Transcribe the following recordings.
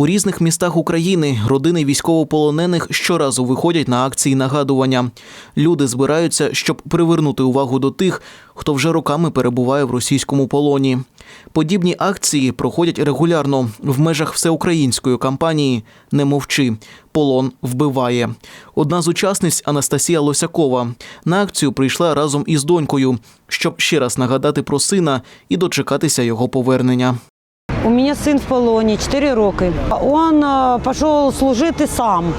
У різних містах України родини військовополонених щоразу виходять на акції нагадування. Люди збираються, щоб привернути увагу до тих, хто вже роками перебуває в російському полоні. Подібні акції проходять регулярно в межах всеукраїнської кампанії Не мовчи. Полон вбиває. Одна з учасниць Анастасія Лосякова на акцію прийшла разом із донькою, щоб ще раз нагадати про сина і дочекатися його повернення. У меня сын в полоне, 4 роки. Он э, пошел служити сам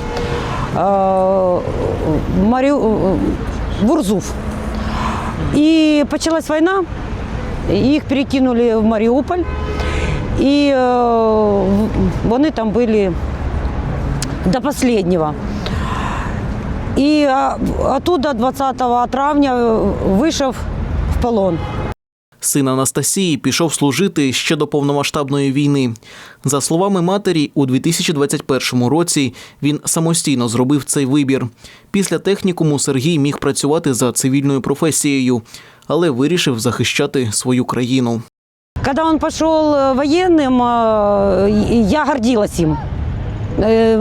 э, в, Марі... в Урзув. І почалась війна, їх перекинули в Маріуполь, і э, вони там були до останнього. І а, оттуда 20 травня вийшов в полон. Син Анастасії пішов служити ще до повномасштабної війни. За словами матері, у 2021 році він самостійно зробив цей вибір. Після технікуму Сергій міг працювати за цивільною професією, але вирішив захищати свою країну. Когда он пошел э, военным, э, я гордилась им. Э,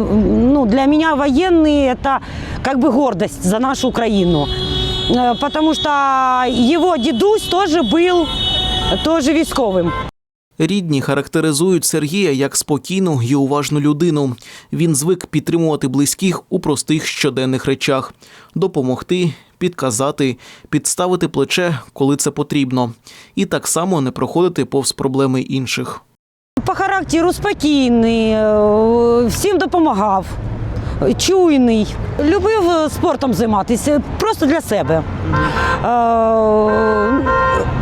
Ну, для меня военные – это как бы гордость за нашу Украину. Э, Потому что его дедусь тоже был тоже військовим. Рідні характеризують Сергія як спокійну і уважну людину. Він звик підтримувати близьких у простих щоденних речах, допомогти, підказати, підставити плече, коли це потрібно, і так само не проходити повз проблеми інших. По характеру спокійний, е, всім допомагав, чуйний. Любив е, спортом займатися просто для себе. Е,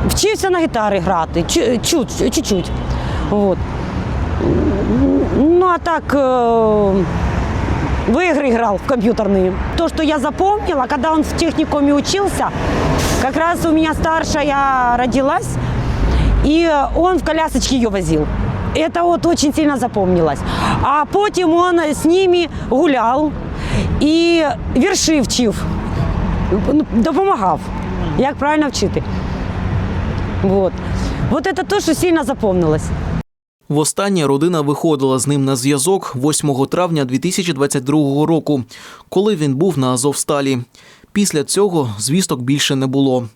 Вчився на гітарі грати, чу- чуть- чуть-чуть. Ну а так е, в игры играл в компьютерные. То, что я запомнила, когда он в техникуме учился, как раз у меня старшая родилась, и он в колясочке ее возил. Это вот очень сильно запомнилось. А потім он с ними гулял і вірші вчив, ну, допомагав, як правильно вчити. Вот. Вот это то, що сильно запомнилось. Востаннє родина виходила з ним на зв'язок 8 травня 2022 року, коли він був на Азовсталі. Після цього звісток більше не було.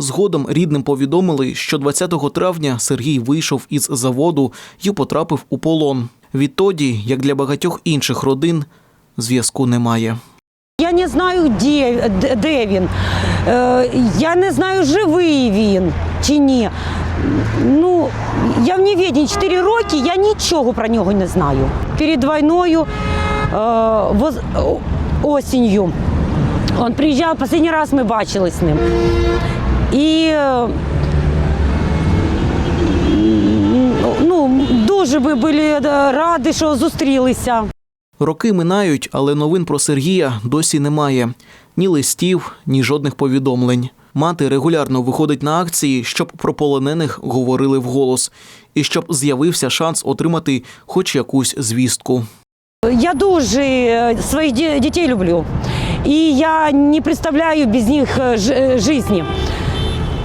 Згодом рідним повідомили, що 20 травня Сергій вийшов із заводу і потрапив у полон. Відтоді, як для багатьох інших родин, зв'язку немає. Я не знаю, де, де- він. Е, я не знаю, живий він чи ні. Ну, я в невідні 4 роки, я нічого про нього не знаю. Перед війною е, осінню він приїжджав, останній раз ми бачили з ним. І ну, дуже ми були е, раді, що зустрілися. Роки минають, але новин про Сергія досі немає. Ні листів, ні жодних повідомлень. Мати регулярно виходить на акції, щоб про полонених говорили вголос, і щоб з'явився шанс отримати хоч якусь звістку. Я дуже е, своїх ді- дітей люблю. І я не представляю без них е, ж- жизни.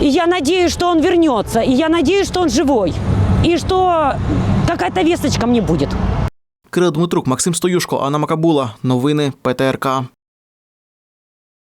И я надеюсь, что он вернется. И я надеюсь, что он живой. И что какая-то весточка мне будет. Кирил Дмитрук, Максим Стоюшко, Анна Макабула. Новини ПТРК.